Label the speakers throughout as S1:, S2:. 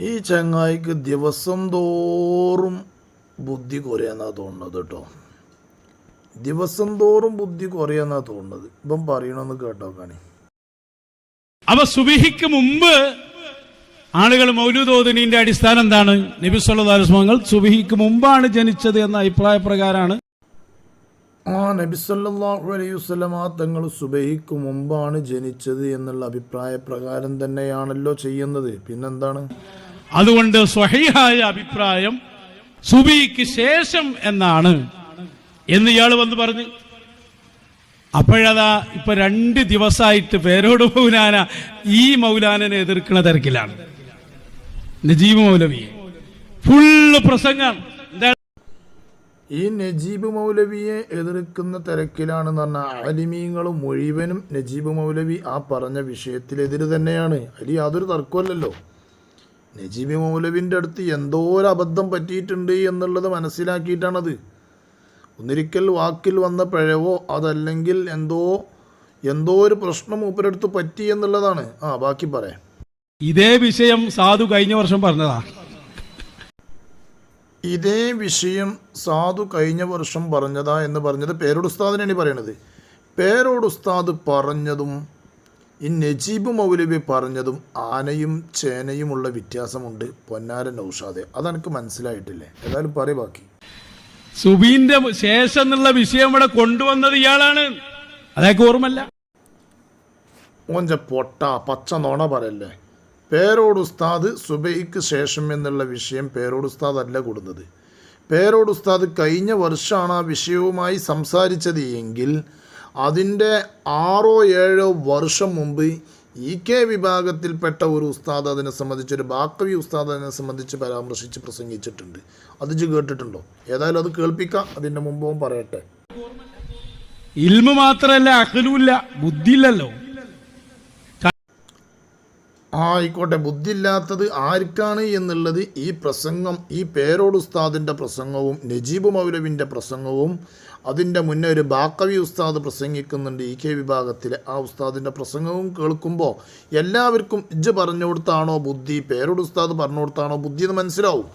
S1: ഈ ചങ്ങായിക്ക് ദിവസം തോറും ബുദ്ധി കുറയാന്നാ തോന്നുന്നത് കേട്ടോ. ദിവസം തോറും ബുദ്ധി കുറയാന്നാ തോന്നുന്നത്. ഇപ്പം പറയണമെന്ന് കേട്ടോ കാണി.
S2: അവ സുബിഹിക്ക് മുമ്പ് ആളുകൾ മൗലൂദോദിനിന്റെ അടിസ്ഥാനം എന്താണ്? നബി സല്ലാസ്മങ്ങൾ സുബിഹിക്ക് മുമ്പാണ് ജനിച്ചത് എന്ന അഭിപ്രായ പ്രകാരമാണ്.
S1: ആ നബി സല്ലല്ലാഹു അലൈഹി തങ്ങൾ സുബഹിക്ക് മുമ്പാണ് ജനിച്ചത് എന്നുള്ള അഭിപ്രായ പ്രകാരം തന്നെയാണല്ലോ ചെയ്യുന്നത്. പിന്നെന്താണ്?
S2: അതുകൊണ്ട് സ്വഹീഹായ അഭിപ്രായം സുബിക്ക് ശേഷം എന്നാണ്. എന്ന് ഇയാൾ വന്ന് പറഞ്ഞു. അപ്പോഴതാ ഇപ്പൊ രണ്ട് ദിവസമായിട്ട് പേരോട് മൗലാന ഈ മൗലാനനെ എതിർക്കുന്ന തിരക്കിലാണ്. നജീബ് മൗലവിയെ. ഫുള്ള് പ്രസംഗം.
S1: ഈ നജീബ് മൗലവിയെ എതിർക്കുന്ന തിരക്കിലാണെന്ന് പറഞ്ഞ ആലിമീങ്ങൾ മുഴുവനും നജീബ് മൗലവി ആ പറഞ്ഞ വിഷയത്തിലെതിര് തന്നെയാണ്. അലി യാതൊരു തർക്കമല്ലല്ലോ നജീബ് മൗലവിന്റെ അടുത്ത് എന്തോ ഒരു അബദ്ധം പറ്റിയിട്ടുണ്ട് എന്നുള്ളത് മനസ്സിലാക്കിയിട്ടാണത്. ഒന്നിരിക്കൽ വാക്കിൽ വന്ന പിഴവോ അതല്ലെങ്കിൽ എന്തോ എന്തോ ഒരു പ്രശ്നം മൂപ്പരടുത്ത് പറ്റി എന്നുള്ളതാണ്. ആ ബാക്കി പറയാം.
S2: ഇതേ വിഷയം സാധു കഴിഞ്ഞ വർഷം പറഞ്ഞതാ.
S1: ഇതേ വിഷയം സാധു കഴിഞ്ഞ വർഷം പറഞ്ഞതാ എന്ന് പറഞ്ഞത് പേരോട് ഉസ്താദിനാണ് പറയണത്. പേരോട് ഉസ്താദ് പറഞ്ഞതും ഈ നജീബ് മൗലവി പറഞ്ഞതും ആനയും ചേനയുമുള്ള വ്യത്യാസമുണ്ട് പൊന്നാരൻ ഔഷാദെ അതെനിക്ക് മനസ്സിലായിട്ടില്ലേ? ഏതായാലും പറയ ബാക്കി.
S2: സുബീന്റെ ശേഷം എന്നുള്ള വിഷയം ഇവിടെ കൊണ്ടുവന്നത് ഇയാളാണ്. അതൊക്കെ ഓർമ്മല്ല
S1: ഓഞ്ച പൊട്ട പച്ച നോണ പറയല്ലേ? പേരോട് ഉസ്താദ് സുബൈക്ക് ശേഷം എന്നുള്ള വിഷയം പേരോട് ഉസ്താദ് അല്ല കൊടുത്തത്. പേരോട് ഉസ്താദ് കഴിഞ്ഞ വർഷമാണ് ആ വിഷയവുമായി സംസാരിച്ചത് എങ്കിൽ അതിന്റെ ആറോ ഏഴോ വർഷം മുമ്പ് ഇ കെ വിഭാഗത്തിൽപ്പെട്ട ഒരു ഉസ്താദ് അതിനെ സംബന്ധിച്ച് ഒരു ബാക്കവി ഉസ്താദ് അതിനെ സംബന്ധിച്ച് പരാമർശിച്ച് പ്രസംഗിച്ചിട്ടുണ്ട്. അത് കേട്ടിട്ടുണ്ടോ? ഏതായാലും അത് കേൾപ്പിക്കാം. അതിന്റെ മുമ്പും പറയട്ടെ.
S2: ഇൽമ മാത്രല്ല അഖലുമില്ല ബുദ്ധിയില്ലല്ലോ.
S1: ആ ആയിക്കോട്ടെ. ബുദ്ധിയില്ലാത്തത് ആർക്കാണ് എന്നുള്ളത് ഈ പ്രസംഗം ഈ പേരോട് ഉസ്താദിന്റെ പ്രസംഗവും നജീബ് മൗലവിന്റെ പ്രസംഗവും അതിന്റെ മുന്നേ ഒരു ബാക്കവി ഉസ്താദ് പ്രസംഗിക്കുന്നുണ്ട് ഇ കെ വിഭാഗത്തിലെ ആ ഉസ്താദിന്റെ പ്രസംഗവും കേൾക്കുമ്പോൾ എല്ലാവർക്കും ഇജ്ജ് പറഞ്ഞു കൊടുത്താണോ ബുദ്ധി? പേരോട് ഉസ്താദ് പറഞ്ഞു കൊടുത്താണോ ബുദ്ധി എന്ന് മനസ്സിലാവും.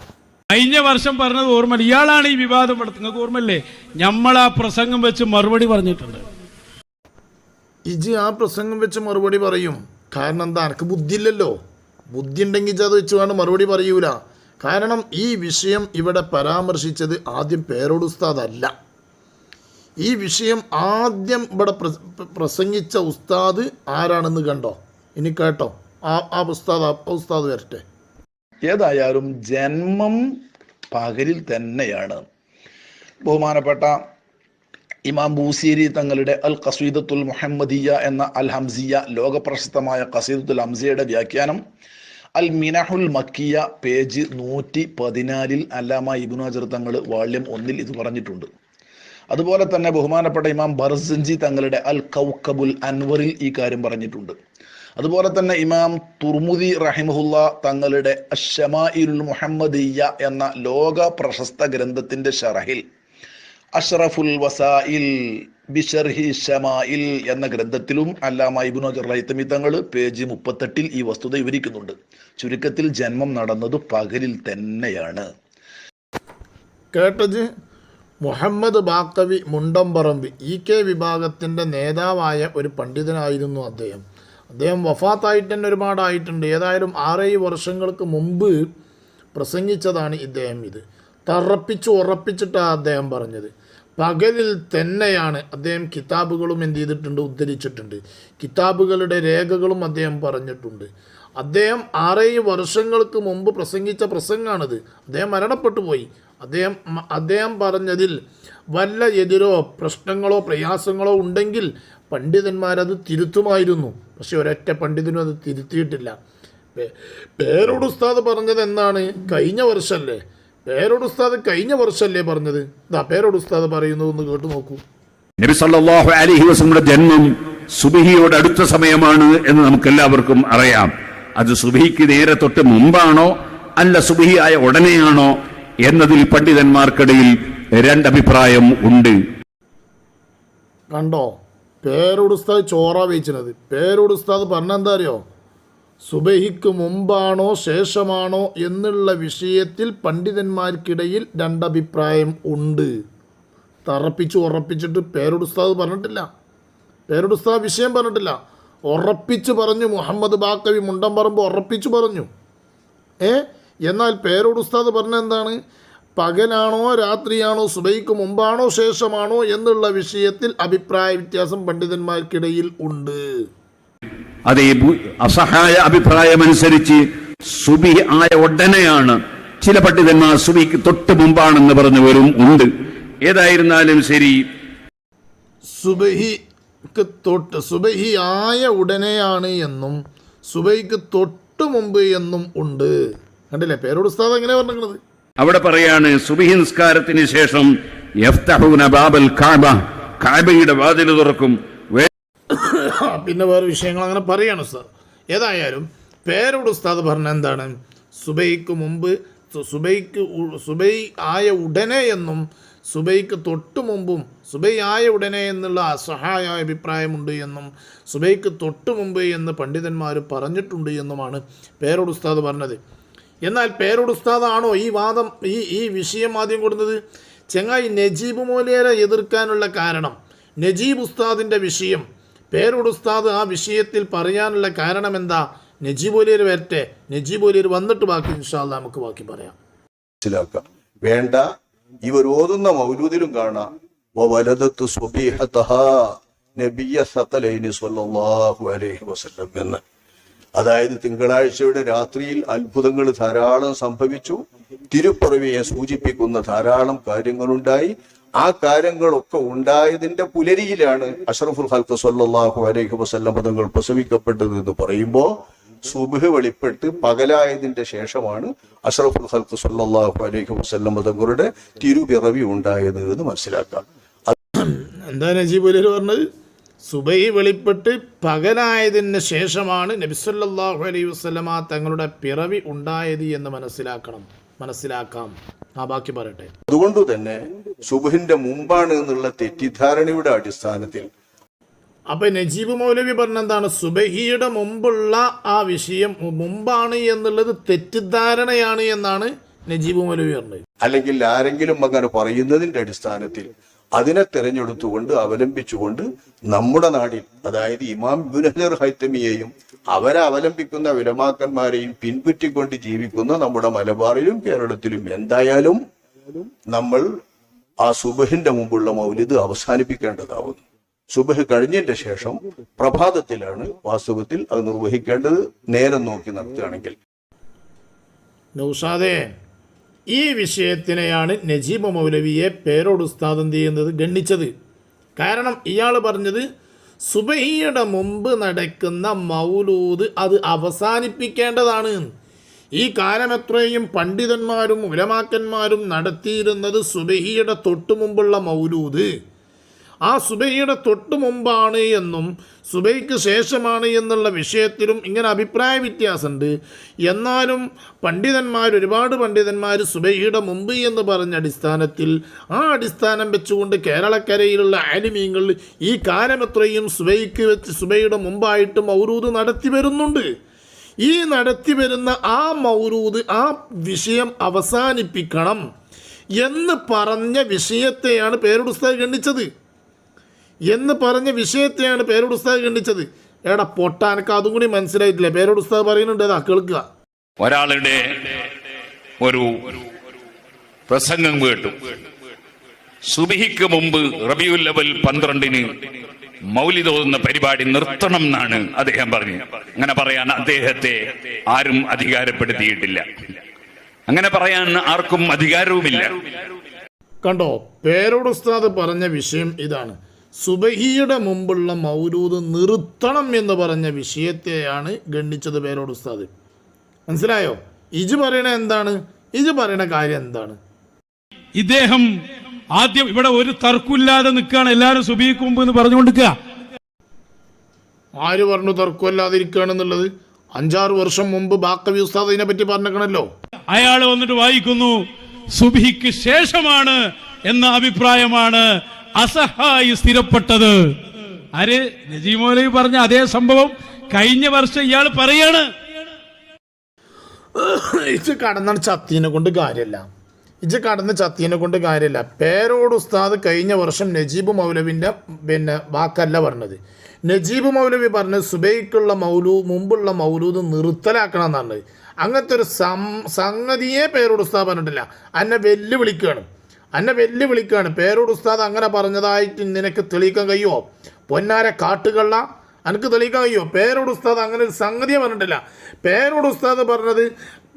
S2: കഴിഞ്ഞ വർഷം പറഞ്ഞത് ഓർമ്മ ഇയാളാണ് ഈ വിവാദം പെടുത്തുന്നത് ഓർമ്മല്ലേ നമ്മൾ ആ പ്രസംഗം വെച്ച് മറുപടി പറഞ്ഞിട്ടുണ്ട്.
S1: ഇജ് ആ പ്രസംഗം വെച്ച് മറുപടി പറയും. കാരണം എന്താ? എനിക്ക് ബുദ്ധിയില്ലല്ലോ. ബുദ്ധി ഉണ്ടെങ്കിൽ ഇജ് അത് വെച്ച് വേണം മറുപടി പറയൂല. കാരണം ഈ വിഷയം ഇവിടെ പരാമർശിച്ചത് ആദ്യം പേരോട് ഉസ്താദ് അല്ല ഈ വിഷയം ആദ്യം ഇവിടെ പ്രസംഗിച്ച ഉസ്താദ് ആരാണെന്ന് കണ്ടോ? ഇനി കേട്ടോ. ആ ആ ഉസ്താദ് ഉസ്താദ് വരട്ടെ.
S3: ഏതായാലും ജന്മം പകലിൽ തന്നെയാണ്. ബഹുമാനപ്പെട്ട ഇമാം ബൂസീരി തങ്ങളുടെ അൽ കസീദത്തുൽ മുഹമ്മദിയ എന്ന അൽ ഹംസിയ ലോകപ്രശസ്തമായ കസീദത്തുൽ ഹംസിയയുടെ വ്യാഖ്യാനം അൽ മിനഹുൽ മക്കിയ പേജ് നൂറ്റി പതിനാലിൽ അല്ലാമ ഇബ്നു അജർ തങ്ങൾ വാള്യം ഒന്നിൽ ഇത് പറഞ്ഞിട്ടുണ്ട്. അതുപോലെ തന്നെ ബഹുമാനപ്പെട്ട ഇമാം ബർസഞ്ചി തങ്ങളുടെ അൽ കൗക്കബുൽ അൻവറിൽ ഈ കാര്യം പറഞ്ഞിട്ടുണ്ട്. അതുപോലെ തന്നെ ഇമാം തുർമുദി റഹിമഹുല്ല തങ്ങളുടെ അഷമായിലുൽ മുഹമ്മദിയ എന്ന ലോക പ്രശസ്ത ഗ്രന്ഥത്തിന്റെ ഷറഹിൽ അഷ്റഫുൽ വസായിൽ ബിഷർഹി ഷമായിൽ എന്ന ഗ്രന്ഥത്തിലും അല്ലാമ ഇബ്നു റൈത്തമി തങ്ങൾ പേജ് മുപ്പത്തെട്ടിൽ ഈ വസ്തുത വിവരിക്കുന്നുണ്ട്. ചുരുക്കത്തിൽ ജന്മം നടന്നത് പകലിൽ തന്നെയാണ്.
S1: കേട്ടത് മുഹമ്മദ് ബാക്കവി മുണ്ടംപറമ്പ് ഇ കെ വിഭാഗത്തിന്റെ നേതാവായ ഒരു പണ്ഡിതനായിരുന്നു അദ്ദേഹം. അദ്ദേഹം വഫാത്തായിട്ട് തന്നെ ഒരുപാടായിട്ടുണ്ട്. ഏതായാലും ആറേഴ് വർഷങ്ങൾക്ക് മുമ്പ് പ്രസംഗിച്ചതാണ് ഇദ്ദേഹം ഇത്. തറപ്പിച്ച് ഉറപ്പിച്ചിട്ടാണ് അദ്ദേഹം പറഞ്ഞത്. പകലിൽ തന്നെയാണ് അദ്ദേഹം കിതാബുകളും എന്ത് ചെയ്തിട്ടുണ്ട് ഉദ്ധരിച്ചിട്ടുണ്ട്. കിതാബുകളുടെ രേഖകളും അദ്ദേഹം പറഞ്ഞിട്ടുണ്ട്. അദ്ദേഹം ആറേഴ് വർഷങ്ങൾക്ക് മുമ്പ് പ്രസംഗിച്ച പ്രസംഗമാണിത് അദ്ദേഹം മരണപ്പെട്ടു പോയി. അദ്ദേഹം അദ്ദേഹം പറഞ്ഞതിൽ വല്ല എതിരോ പ്രശ്നങ്ങളോ പ്രയാസങ്ങളോ ഉണ്ടെങ്കിൽ പണ്ഡിതന്മാരത് തിരുത്തുമായിരുന്നു. പക്ഷെ ഒരൊറ്റ പണ്ഡിതനും അത് തിരുത്തിയിട്ടില്ല. പേരോട് ഉസ്താദ് പറഞ്ഞത് എന്നാണ്? കഴിഞ്ഞ വർഷമല്ലേ പേരോട് ഉസ്താദ് കഴിഞ്ഞ വർഷമല്ലേ പറഞ്ഞത്? ഇതാ പേരോട് ഉസ്താദ് പറയുന്നതൊന്ന് കേട്ടു നോക്കൂ.
S4: നബി സല്ലല്ലാഹു അലൈഹി വസല്ലമയുടെ ജന്മം സുബഹിയോട് അടുത്ത സമയമാണ് എന്ന് നമുക്ക് എല്ലാവർക്കും അറിയാം. അത് സുബിഹിക്ക് നേരെ തൊട്ട് മുമ്പാണോ അല്ല സുബിഹിയായ ഉടനെയാണോ എന്നതിൽ പണ്ഡിതന്മാർക്കിടയിൽ രണ്ടഭിപ്രായം ഉണ്ട്.
S1: കണ്ടോ? പേരോട് ഉസ്താദ് ചോറ വീച്ചിനത് പേരോട് ഉസ്താദ് പറഞ്ഞ അറിയോ? സുബഹിക്ക് മുമ്പാണോ ശേഷമാണോ എന്നുള്ള വിഷയത്തിൽ പണ്ഡിതന്മാർക്കിടയിൽ രണ്ടഭിപ്രായം ഉണ്ട്. തറപ്പിച്ച് ഉറപ്പിച്ചിട്ട് പേരുടുസ്താദ് പറഞ്ഞിട്ടില്ല. പേരുടുസ്താദ് വിഷയം പറഞ്ഞിട്ടില്ല. ഉറപ്പിച്ച് പറഞ്ഞു മുഹമ്മദ് ബാക്കവി മുണ്ടംപറമ്പ് ഉറപ്പിച്ചു പറഞ്ഞു. ഏ? എന്നാൽ പേരോട് ഉസ്താദ് പറഞ്ഞ എന്താണ്? പകലാണോ രാത്രിയാണോ സുബൈക്ക് മുമ്പാണോ ശേഷമാണോ എന്നുള്ള വിഷയത്തിൽ അഭിപ്രായ വ്യത്യാസം പണ്ഡിതന്മാർക്കിടയിൽ ഉണ്ട്.
S4: അതെ അസഹായ അഭിപ്രായമനുസരിച്ച് സുബി ആയ ഉടനെയാണ് ചില പണ്ഡിതന്മാർ സുബിക്ക് തൊട്ട് മുമ്പാണെന്ന് പറഞ്ഞവരും ഉണ്ട്. ഏതായിരുന്നാലും ശരി.
S1: സുബഹിക്ക് തൊട്ട് സുബഹി ആയ ഉടനെയാണ് എന്നും സുബൈക്ക് തൊട്ട് മുമ്പ് എന്നും ഉണ്ട്. കണ്ടില്ലേ? പേരോട് ഉസ്താദ് എങ്ങനെ പറഞ്ഞിരിക്കുന്നത്
S4: അവിടെ പറയാണ് സുബിഹി നിസ്കാരത്തിന് ശേഷം യഫ്തഹൂന ബാബൽ കാബ കാബയുടെ വാതിൽ തുറക്കും.
S1: പിന്നെ വേറെ വിഷയങ്ങൾ അങ്ങനെ പറയാണ് ഉസ്താദ്. ഏതായാലും പേരോട് ഉസ്താദ് പറഞ്ഞ എന്താണ്? സുബൈക്ക് മുമ്പ് സുബൈക്ക് സുബൈ ആയ ഉടനെ എന്നും സുബൈക്ക് തൊട്ടു മുമ്പും സുബൈയായ ഉടനെ എന്നുള്ള അസഹായ അഭിപ്രായമുണ്ട് എന്നും സുബൈക്ക് തൊട്ടു മുമ്പ് എന്ന് പണ്ഡിതന്മാർ പറഞ്ഞിട്ടുണ്ട് എന്നുമാണ് പേരോട് ഉസ്താദ് പറഞ്ഞത്. എന്നാൽ പേരോട് ഉസ്താദാണോ ഈ വാദം ഈ ഈ വിഷയം ആദ്യം കൊടുത്തത്? ചെങ്ങായി നജീബ് മോലിയരെ എതിർക്കാനുള്ള കാരണം നജീബ് ഉസ്താദിന്റെ വിഷയം. പേരോട് ഉസ്താദ് ആ വിഷയത്തിൽ പറയാനുള്ള കാരണം എന്താ? നജീബ് ഒലിയർ വരട്ടെ. നജീബ് ഒലിയർ വന്നിട്ട് ബാക്കി ഇൻഷാല്ല നമുക്ക് ബാക്കി പറയാം.
S5: വേണ്ട ഇവർ ഓതുന്ന മൗലൂദിലും കാണാം. നബിയ അലൈഹി വസല്ലം എന്ന്. അതായത് തിങ്കളാഴ്ചയുടെ രാത്രിയിൽ അത്ഭുതങ്ങൾ ധാരാളം സംഭവിച്ചു. തിരുപ്പുറവിയെ സൂചിപ്പിക്കുന്ന ധാരാളം കാര്യങ്ങളുണ്ടായി. ആ കാര്യങ്ങളൊക്കെ ഉണ്ടായതിന്റെ പുലരിയിലാണ് അഷറഫുൽ ഹൽക്ക് സല്ലാഹു അലൈഹി വസല്ലം പദങ്ങൾ പ്രസവിക്കപ്പെട്ടത് എന്ന് പറയുമ്പോ സുബഹ് വെളിപ്പെട്ട് പകലായതിന്റെ ശേഷമാണ് അഷ്റഫുൽ ഹൽക്ക് സ്വല്ലല്ലാഹു അലൈഹി വസല്ലം തങ്ങളുടെ തിരുപിറവി ഉണ്ടായത് എന്ന് മനസ്സിലാക്കാം.
S1: എന്താ നജീബ് പറഞ്ഞത്? സുബൈ വെളിപ്പെട്ട് പകലായതിന് ശേഷമാണ് നബിസല്ലാഹു അലൈഹി വസ്ലമ തങ്ങളുടെ പിറവി ഉണ്ടായത് എന്ന് മനസ്സിലാക്കണം. മനസ്സിലാക്കാം. ആ ബാക്കി പറയട്ടെ.
S5: അതുകൊണ്ട് തന്നെ സുബഹിന്റെ മുമ്പാണ് എന്നുള്ള തെറ്റിദ്ധാരണയുടെ അടിസ്ഥാനത്തിൽ
S1: അപ്പൊ നജീബ് മൗലവി പറഞ്ഞെന്താണ്? സുബഹിയുടെ മുമ്പുള്ള ആ വിഷയം മുമ്പാണ് എന്നുള്ളത് തെറ്റിദ്ധാരണയാണ് എന്നാണ് നജീബ് മൗലവി പറഞ്ഞത്.
S5: അല്ലെങ്കിൽ ആരെങ്കിലും അങ്ങനെ പറയുന്നതിന്റെ അടിസ്ഥാനത്തിൽ അതിനെ തിരഞ്ഞെടുത്തുകൊണ്ട് അവലംബിച്ചുകൊണ്ട് നമ്മുടെ നാടിൽ അതായത് ഇമാം ബുനഹർ ഹൈത്തമിയെയും അവരെ അവലംബിക്കുന്ന വിലമാക്കന്മാരെയും പിൻപറ്റിക്കൊണ്ട് ജീവിക്കുന്ന നമ്മുടെ മലബാറിലും കേരളത്തിലും എന്തായാലും നമ്മൾ ആ സുബഹിന്റെ മുമ്പുള്ള മൗലിദ് അവസാനിപ്പിക്കേണ്ടതാവുന്നു. സുബഹ് കഴിഞ്ഞതിന്റെ ശേഷം പ്രഭാതത്തിലാണ് വാസ്തവത്തിൽ അത് നിർവഹിക്കേണ്ടത് നേരം നോക്കി നടത്തുകയാണെങ്കിൽ.
S1: നൗഷാദേ ഈ വിഷയത്തിനെയാണ് നജീബ് മൗലവിയെ പേരോട് ഉസ്താദ് ചെയ്യുന്നത് ഗണ്ണിച്ചത്. കാരണം ഇയാൾ പറഞ്ഞത് സുബഹിയുടെ മുമ്പ് നടക്കുന്ന മൗലൂദ് അത് അവസാനിപ്പിക്കേണ്ടതാണ്. ഈ കാലമെത്രയും പണ്ഡിതന്മാരും ഉലമാക്കന്മാരും നടത്തിയിരുന്നത് സുബഹിയുടെ തൊട്ടു മുമ്പുള്ള മൗലൂദ്. ആ സുബൈയുടെ തൊട്ടു മുമ്പാണ് എന്നും സുബൈക്ക് ശേഷമാണ് എന്നുള്ള വിഷയത്തിലും ഇങ്ങനെ അഭിപ്രായ വ്യത്യാസമുണ്ട്. എന്നാലും പണ്ഡിതന്മാർ ഒരുപാട് പണ്ഡിതന്മാർ സുബൈയുടെ മുമ്പ് എന്ന് പറഞ്ഞ അടിസ്ഥാനത്തിൽ ആ അടിസ്ഥാനം വെച്ചുകൊണ്ട് കേരളക്കരയിലുള്ള ആലിമീങ്ങൾ ഈ കാലമെത്രയും സുബൈക്ക് വെച്ച് സുബൈയുടെ മുമ്പായിട്ട് മൗരൂദ് നടത്തി വരുന്നുണ്ട്. ഈ നടത്തി വരുന്ന ആ മൗരൂദ് ആ വിഷയം അവസാനിപ്പിക്കണം എന്ന് പറഞ്ഞ വിഷയത്തെയാണ് പേരുടുസ്താദ് ഖണ്ഡിച്ചത്. എന്ന് പറഞ്ഞ വിഷയത്തെയാണ് പേരോട് ഉസ്താദ് ഖണ്ഡിച്ചത്. എടാ പൊട്ടാനക്ക് അതും കൂടി മനസ്സിലായിട്ടില്ല? പേരോട് ഉസ്താദ് പറയുന്നുണ്ട് അതാ കേൾക്കുക.
S6: ഒരാളുടെ ഒരു പ്രസംഗം കേട്ടു. സുബിഹിക്ക് മുമ്പ് റബിയുൽ അവൽ പന്ത്രണ്ടിന് മൗലിതോതുന്ന പരിപാടി നിർത്തണം എന്നാണ് അദ്ദേഹം പറഞ്ഞു. അങ്ങനെ പറയാൻ അദ്ദേഹത്തെ ആരും അധികാരപ്പെടുത്തിയിട്ടില്ല. അങ്ങനെ പറയാൻ ആർക്കും അധികാരവുമില്ല.
S1: കണ്ടോ പേരോട് ഉസ്താദ് പറഞ്ഞ വിഷയം ഇതാണ്. സുബഹിയുടെ മുമ്പുള്ള മൗലൂദ് നിർത്തണം എന്ന് പറഞ്ഞ വിഷയത്തെയാണ് ഗണ്ണിച്ചത് പേരോട് ഉസ്താദ്. മനസ്സിലായോ? ഇജ് പറയണ എന്താണ്? ഇജ് പറയണ കാര്യം എന്താണ്?
S2: ഇദ്ദേഹം ആദ്യം ഇവിടെ ഒരു തർക്കമില്ലാതെ നിൽക്കുകയാണ്. എല്ലാവരും സുബിക്ക് മുമ്പ് എന്ന് പറഞ്ഞുകൊണ്ടിരിക്കുക.
S1: ആര് പറഞ്ഞു തർക്കമില്ലാതെ ഇരിക്കുകയാണെന്നുള്ളത് അഞ്ചാറ് വർഷം മുമ്പ് ബാക്കവി ഉസ്താദ് ഇതിനെ പറ്റി പറഞ്ഞേക്കണല്ലോ
S2: അയാൾ വന്നിട്ട് വായിക്കുന്നു സുബിക്ക് ശേഷമാണ് എന്ന അഭിപ്രായമാണ് അസഹായി സ്ഥിരപ്പെട്ടത്. ആര് നജീമോലി പറഞ്ഞ അതേ സംഭവം കഴിഞ്ഞ വർഷം ഇയാൾ പറയാണ്.
S1: ഇത് കടന്ന ചത്തീനെ കൊണ്ട് കാര്യമല്ല ഇജ് കടന്ന് ചത്തീനെ കൊണ്ട് കാര്യമില്ല പേരോട് ഉസ്താദ് കഴിഞ്ഞ വർഷം നജീബ് മൗലവിന്റെ പിന്നെ വാക്കല്ല പറഞ്ഞത്. നജീബ് മൗലവി പറഞ്ഞത് സുബൈക്കുള്ള മൗലൂ മുമ്പുള്ള മൗലൂദ് നിർത്തലാക്കണം എന്നാണ് അങ്ങനത്തെ ഒരു സംഗതിയെ പേരോട് ഉസ്താദ് പറഞ്ഞിട്ടില്ല. എന്നെ വെല്ലുവിളിക്കുകയാണ്. എന്നെ വെല്ലുവിളിക്കുകയാണ് പേരോട് ഉസ്താദ് അങ്ങനെ പറഞ്ഞതായിട്ട് നിനക്ക് തെളിയിക്കാൻ കഴിയുമോ പൊന്നാര കാട്ടുകള്ള എനിക്ക് തെളിയിക്കാൻ കഴിയുമോ പേരോട് ഉസ്താദ് അങ്ങനെ ഒരു സംഗതിയെ പറഞ്ഞിട്ടില്ല. പേരോട് ഉസ്താദ് പറഞ്ഞത്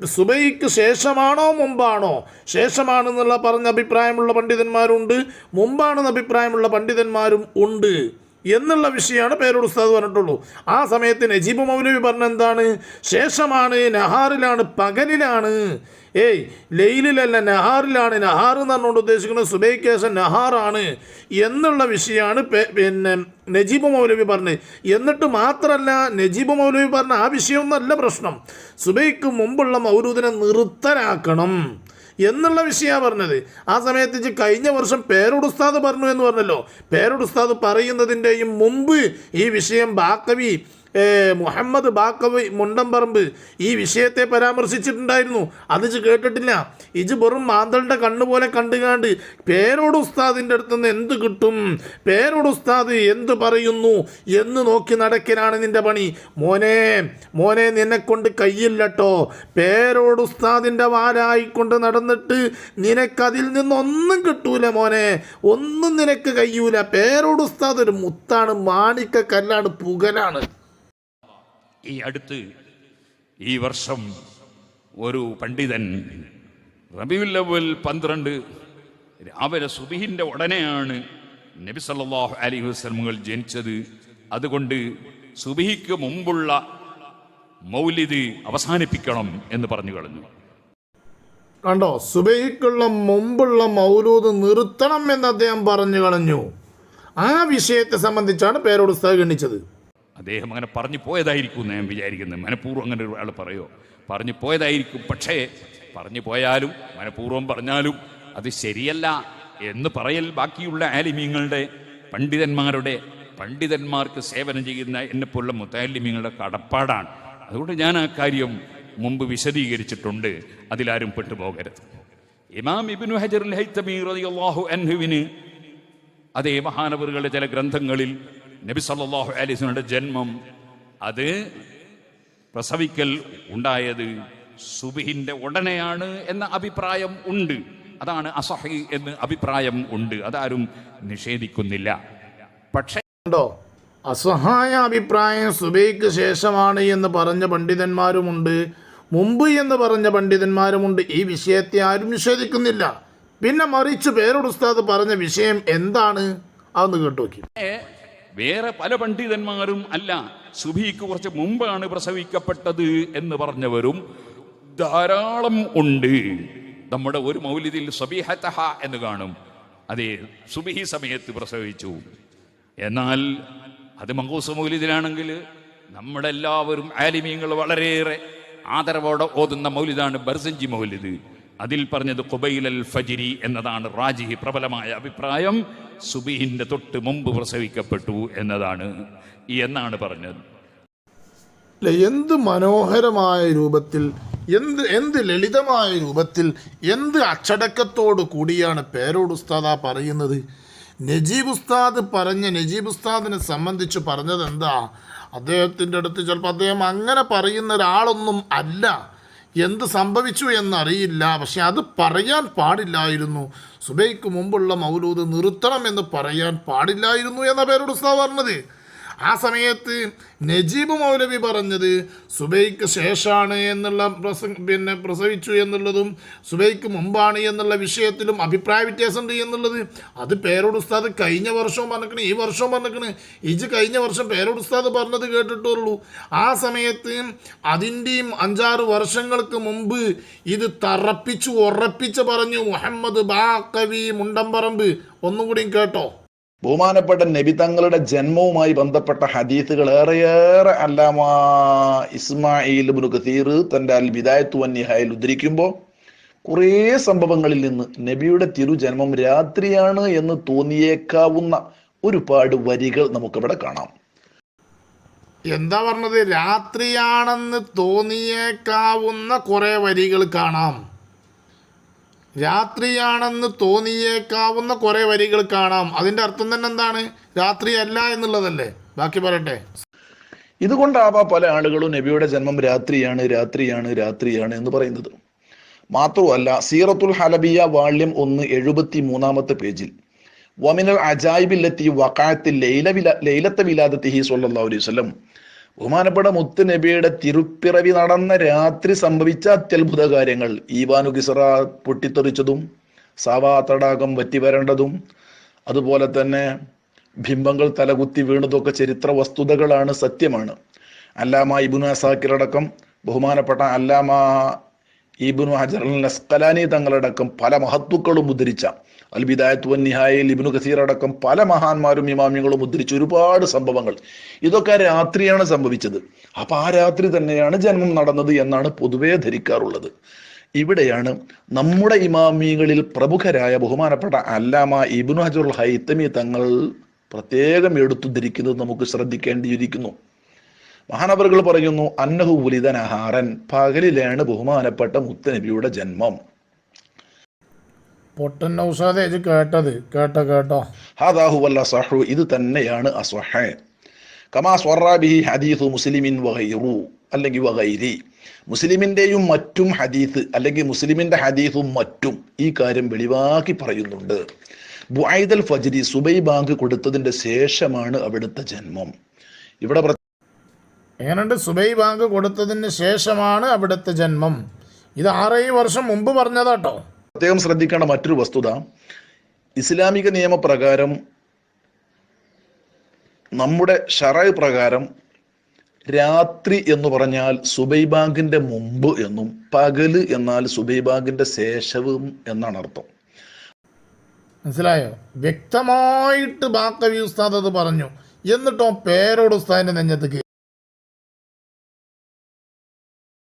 S1: സുബൈക്ക് ശേഷമാണോ മുമ്പാണോ? ശേഷമാണെന്നുള്ള പറഞ്ഞ അഭിപ്രായമുള്ള പണ്ഡിതന്മാരുണ്ട്. മുമ്പാണെന്ന് അഭിപ്രായമുള്ള പണ്ഡിതന്മാരും ഉണ്ട്. എന്നുള്ള വിഷയമാണ് പേരോട് ഉസ്താദ് പറഞ്ഞിട്ടുള്ളൂ. ആ സമയത്ത് നജീബ് മൗലവി പറഞ്ഞ എന്താണ്? ശേഷമാണ് നഹാറിലാണ് പകലിലാണ്. ഏയ് ലൈലിലല്ല നഹാറിലാണ്. നഹാർ എന്ന് പറഞ്ഞുകൊണ്ട് ഉദ്ദേശിക്കുന്നത് സുബൈക്കേശൻ നഹാറാണ് എന്നുള്ള വിഷയമാണ് പിന്നെ നജീബ് മൗലവി പറഞ്ഞത്. എന്നിട്ട് മാത്രമല്ല നജീബ് മൗലവി പറഞ്ഞ ആ വിഷയമൊന്നല്ല പ്രശ്നം. സുബൈക്ക് മുമ്പുള്ള മൗലൂദിനെ നിർത്തലാക്കണം. എന്നുള്ള വിഷയമാണ് പറഞ്ഞത്. ആ സമയത്ത് കഴിഞ്ഞ വർഷം പേരോട് ഉസ്താദ് പറഞ്ഞു എന്ന് പറഞ്ഞല്ലോ. പേരോട് ഉസ്താദ് പറയുന്നതിന്റെയും മുമ്പ് ഈ വിഷയം ബാക്കവി മുഹമ്മദ് ബാക്കവി മുണ്ടംപറമ്പ് ഈ വിഷയത്തെ പരാമർശിച്ചിട്ടുണ്ടായിരുന്നു. അത് കേട്ടിട്ടില്ല. ഇജ് വെറും മാന്തളിന്റെ കണ്ണുപോലെ കണ്ടുകാണ്ട് പേരോട് ഉസ്താദിന്റെ അടുത്ത് നിന്ന് എന്ത് കിട്ടും? പേരോട് ഉസ്താദ് എന്ത് പറയുന്നു? എന്ന് നോക്കി നടക്കലാണ് നിന്റെ പണി. മോനെ മോനെ നിന്നെക്കൊണ്ട് കയ്യില്ലട്ടോ. പേരോട് ഉസ്താദിന്റെ വാരായിക്കൊണ്ട് നടന്നിട്ട് നിനക്കതിൽ നിന്നൊന്നും കിട്ടൂല മോനെ. ഒന്നും നിനക്ക് കഴിയൂല പേരോട് ഉസ്താദ് ഒരു മുത്താണ് മാണിക്ക കല്ലാണ് പുകലാണ്.
S6: ഈ അടുത്ത് ഈ വർഷം ഒരു പണ്ഡിതൻ റബിയുല്ലവൽ പന്ത്രണ്ട് രാവിലെ സുബിഹിന്റെ ഉടനെയാണ് നബി സല്ലാഹു അലൈഹി വസ്ലമുകൾ ജനിച്ചത്. അതുകൊണ്ട് സുബിഹിക്ക് മുമ്പുള്ള മൗലിദ് അവസാനിപ്പിക്കണം എന്ന് പറഞ്ഞു കളഞ്ഞു.
S1: കണ്ടോ? സുബൈക്കുള്ള മുമ്പുള്ള മൗലൂദ് നിർത്തണം എന്ന് അദ്ദേഹം പറഞ്ഞു കളഞ്ഞു. ആ വിഷയത്തെ സംബന്ധിച്ചാണ് പേരോട് ഗണിച്ചത്
S6: അദ്ദേഹം അങ്ങനെ പറഞ്ഞു പോയതായിരിക്കും ഞാൻ വിചാരിക്കുന്നത് മനഃപൂർവം അങ്ങനെ ഒരാൾ പറയോ? പറഞ്ഞു പോയതായിരിക്കും. പക്ഷേ പറഞ്ഞു പോയാലും മനഃപൂർവം പറഞ്ഞാലും അത് ശരിയല്ല എന്ന് പറയൽ ബാക്കിയുള്ള ആലിമ്യങ്ങളുടെ പണ്ഡിതന്മാരുടെ പണ്ഡിതന്മാർക്ക് സേവനം ചെയ്യുന്ന എന്നെപ്പോലുള്ള മുത്താലിമ്യങ്ങളുടെ കടപ്പാടാണ്. അതുകൊണ്ട് ഞാൻ ആ കാര്യം മുമ്പ് വിശദീകരിച്ചിട്ടുണ്ട്. അതിലാരും പെട്ടുപോകരുത്. ഇമാം ഇബ്നു ഹജറുൽ ഹൈത്തമി റളിയല്ലാഹു അൻഹുവിന് അതേ മഹാനവറുകളുടെ ചില ഗ്രന്ഥങ്ങളിൽ നബി സല്ലാഹു അലൈഹി വസല്ലമയുടെ ജന്മം അത് പ്രസവിക്കൽ ഉണ്ടായത് സുബിഹിന്റെ ഉടനെയാണ് എന്ന അഭിപ്രായം ഉണ്ട്. അതാണ് അസഹി എന്ന് അഭിപ്രായം ഉണ്ട്. അതാരും നിഷേധിക്കുന്നില്ല. പക്ഷേ
S1: അസഹായ അഭിപ്രായം സുബൈക്ക് ശേഷമാണ് എന്ന് പറഞ്ഞ പണ്ഡിതന്മാരുമുണ്ട്. മുമ്പ് എന്ന് പറഞ്ഞ പണ്ഡിതന്മാരുമുണ്ട്. ഈ വിഷയത്തെ ആരും നിഷേധിക്കുന്നില്ല. പിന്നെ മറിച്ച് പേരോട് ഉസ്താദ് പറഞ്ഞ വിഷയം എന്താണ്? അതൊന്ന് കേട്ടു നോക്കി.
S6: വേറെ പല പണ്ഡിതന്മാരും അല്ല സുബിക്ക് കുറച്ച് മുമ്പാണ് പ്രസവിക്കപ്പെട്ടത് എന്ന് പറഞ്ഞവരും ധാരാളം ഉണ്ട്. നമ്മുടെ ഒരു മൗലിദിൽ സബിഹത്തഹ എന്ന് കാണും. അതെ സുബിഹി സമയത്ത് പ്രസവിച്ചു. എന്നാൽ അത് മങ്കൂസ് മൗലിദിലാണെങ്കിൽ നമ്മളെല്ലാവരും ആലിമീങ്ങൾ വളരെയേറെ ആദരവോടെ ഓതുന്ന മൗലിദാണ് ബർസഞ്ചി മൗലിദ്. അതിൽ പറഞ്ഞത് കുബൈൽ അൽ ഫജിരി എന്നതാണ് റാജിഹി പ്രബലമായ അഭിപ്രായം. സുബിഹിന്റെ തൊട്ട് മുമ്പ് പ്രസവിക്കപ്പെട്ടു എന്നതാണ്. എന്നാണ് പറഞ്ഞത്?
S1: എന്ത് മനോഹരമായ രൂപത്തിൽ എന്ത് എന്ത് ലളിതമായ രൂപത്തിൽ എന്ത് അച്ചടക്കത്തോട് കൂടിയാണ് പേരോട് ഉസ്താദ പറയുന്നത്? നജീബ് ഉസ്താദ് പറഞ്ഞ നജീബ് ഉസ്താദിനെ സംബന്ധിച്ച് പറഞ്ഞത് എന്താ അദ്ദേഹത്തിന്റെ അടുത്ത് ചിലപ്പോൾ അദ്ദേഹം അങ്ങനെ പറയുന്ന ഒരാളൊന്നും അല്ല. എന്ത് സംഭവിച്ചു എന്നറിയില്ല. പക്ഷെ അത് പറയാൻ പാടില്ലായിരുന്നു. സുബൈക്ക് മുമ്പുള്ള മൗലൂദ് നിർത്തണം എന്ന് പറയാൻ പാടില്ലായിരുന്നു എന്ന പേരോട് ഉസ്താവ് പറഞ്ഞത്. ആ സമയത്ത് നജീബ് മൗലവി പറഞ്ഞത് സുബൈക്ക് ശേഷമാണ് എന്നുള്ള പ്രസ പിന്നെ പ്രസവിച്ചു എന്നുള്ളതും സുബൈക്ക് മുമ്പാണ് എന്നുള്ള വിഷയത്തിലും അഭിപ്രായ വ്യത്യാസമുണ്ട് എന്നുള്ളത്. അത് പേരോട് ഉസ്താദ് കഴിഞ്ഞ വർഷവും പറഞ്ഞിക്കണ് ഈ വർഷവും പറഞ്ഞിക്കണ്. ഇജ് കഴിഞ്ഞ വർഷം പേരോട് ഉസ്താദ് പറഞ്ഞത് കേട്ടിട്ടുള്ളൂ. ആ സമയത്ത് അതിന്റെയും അഞ്ചാറ് വർഷങ്ങൾക്ക് മുമ്പ് ഇത് തറപ്പിച്ചു ഉറപ്പിച്ച് പറഞ്ഞു മുഹമ്മദ് ബാക്കവി മുണ്ടമ്പറമ്പ്. ഒന്നും കൂടിയും കേട്ടോ.
S3: ബഹുമാനപ്പെട്ട നബി തങ്ങളുടെ ജന്മവുമായി ബന്ധപ്പെട്ട ഹദീസുകൾ ഏറെയേറെ അല്ലാമ ഇസ്മായിൽ കസീർ തന്റെ അൽ വിദായത്തു വന്യഹായിൽ ഉദ്ധരിക്കുമ്പോൾ കുറേ സംഭവങ്ങളിൽ നിന്ന് നബിയുടെ തിരുജന്മം രാത്രിയാണ് എന്ന് തോന്നിയേക്കാവുന്ന ഒരുപാട് വരികൾ നമുക്കിവിടെ കാണാം.
S1: എന്താ പറഞ്ഞത്? രാത്രിയാണെന്ന് തോന്നിയേക്കാവുന്ന കുറേ വരികൾ കാണാം. രാത്രിയാണെന്ന് തോന്നിയേക്കാവുന്ന കുറേ വരികൾ കാണാം. അതിന്റെ അർത്ഥം തന്നെ എന്താണ്? രാത്രിയല്ല എന്നുള്ളതല്ലേ? ബാക്കി പറയട്ടെ.
S3: ഇതുകൊണ്ടാവാ പല ആളുകളും നബിയുടെ ജന്മം രാത്രിയാണ് രാത്രിയാണ് രാത്രിയാണ് എന്ന് പറയുന്നത്. മാത്രമല്ല സീറത്തുൽ ഹലബിയ വാള്യം ഒന്ന് എഴുപത്തി മൂന്നാമത്തെ പേജിൽ വമിനൽ അജായിബില്ലെത്തി വക്കായത്തിൽ ലൈലവില ലൈലത്തെ വിലാദത്തിഹി സല്ലല്ലാഹു അലൈഹി വസല്ലം ബഹുമാനപ്പെട്ട മുത്ത് നബിയുടെ തിരുപ്പിറവി നടന്ന രാത്രി സംഭവിച്ച അത്യത്ഭുത കാര്യങ്ങൾ ഈവാനു കിസറ പൊട്ടിത്തെറിച്ചതും സാവാ തടാകം വറ്റിവരേണ്ടതും അതുപോലെ തന്നെ ബിംബങ്ങൾ തലകുത്തി വീണതൊക്കെ ചരിത്ര വസ്തുതകളാണ് സത്യമാണ്. അല്ലാമ ഇബുനു അസാക്കിറടക്കം ബഹുമാനപ്പെട്ട അല്ലാമ ഇബുനു ഹജർ നസ്കലാനി തങ്ങളടക്കം പല മഹത്വക്കളും ഉദ്ധരിച്ച അൽ ബിദായത്ത് വൻ നിഹായിൽ ഇബിനു കസീർ അടക്കം പല മഹാന്മാരും ഇമാമ്യങ്ങളും ഉദ്ധരിച്ച ഒരുപാട് സംഭവങ്ങൾ. ഇതൊക്കെ രാത്രിയാണ് സംഭവിച്ചത്. അപ്പൊ ആ രാത്രി തന്നെയാണ് ജന്മം നടന്നത് എന്നാണ് പൊതുവേ ധരിക്കാറുള്ളത്. ഇവിടെയാണ് നമ്മുടെ ഇമാമികളിൽ പ്രമുഖരായ ബഹുമാനപ്പെട്ട അല്ലാമ ഇബ്നു ഹജറുൽ ഹൈത്തമി തങ്ങൾ പ്രത്യേകം എടുത്തുദ്ധരിക്കുന്നത് നമുക്ക് ശ്രദ്ധിക്കേണ്ടിയിരിക്കുന്നു. മഹാനവറുകൾ പറയുന്നു അന്നഹു ഉലിതൻ അഹാറൻ പകലിലാണ് ബഹുമാനപ്പെട്ട മുത്തനബിയുടെ ജന്മം.
S1: പൊട്ടൻ നൗസാദെ ഇത് കേട്ടത്. കേട്ടോ കേട്ടോ.
S3: ഹാദാഹു വല്ല സഹു ഇത് തന്നെയാണ് അസഹ. കമാ സ്വറാബിഹി ഹദീസു മുസ്ലിമിൻ വഗൈറു അല്ലെങ്കിൽ വഗൈരി. മുസ്ലിമിന്റെയും മറ്റും ഹദീസ് അല്ലെങ്കിൽ മുസ്ലിമിന്റെ ഹദീസും മറ്റും ഈ കാര്യം വെളിവാക്കി പറയുന്നുണ്ട്. ബുഐദൽ ഫജ്രി സുബൈ ബാങ്ക് കൊടുത്തതിന്റെ ശേഷമാണ് അവിടുത്തെ ജന്മം. ഇവിടെ
S1: എങ്ങനെയുണ്ട്? സുബൈ ബാങ്ക് കൊടുത്തതിന് ശേഷമാണ് അവിടുത്തെ ജന്മം. ഇത് ആറേഴ് വർഷം മുമ്പ് പറഞ്ഞതാട്ടോ.
S3: പ്രത്യേകം ശ്രദ്ധിക്കേണ്ട മറ്റൊരു വസ്തുത ഇസ്ലാമിക നിയമപ്രകാരം നമ്മുടെ ഷറായ് പ്രകാരം രാത്രി എന്ന് പറഞ്ഞാൽ സുബൈബാഗിന്റെ മുമ്പ് എന്നും പകൽ എന്നാൽ സുബൈബാഗിന്റെ ശേഷവും എന്നാണ് അർത്ഥം.
S1: മനസ്സിലായോ? വ്യക്തമായിട്ട് ബാക്കവി ഉസ്താദ് അത് പറഞ്ഞു. എന്നിട്ടോ പേരോട് ഉസ്താദിന്റെ നെഞ്ഞത്തേക്ക്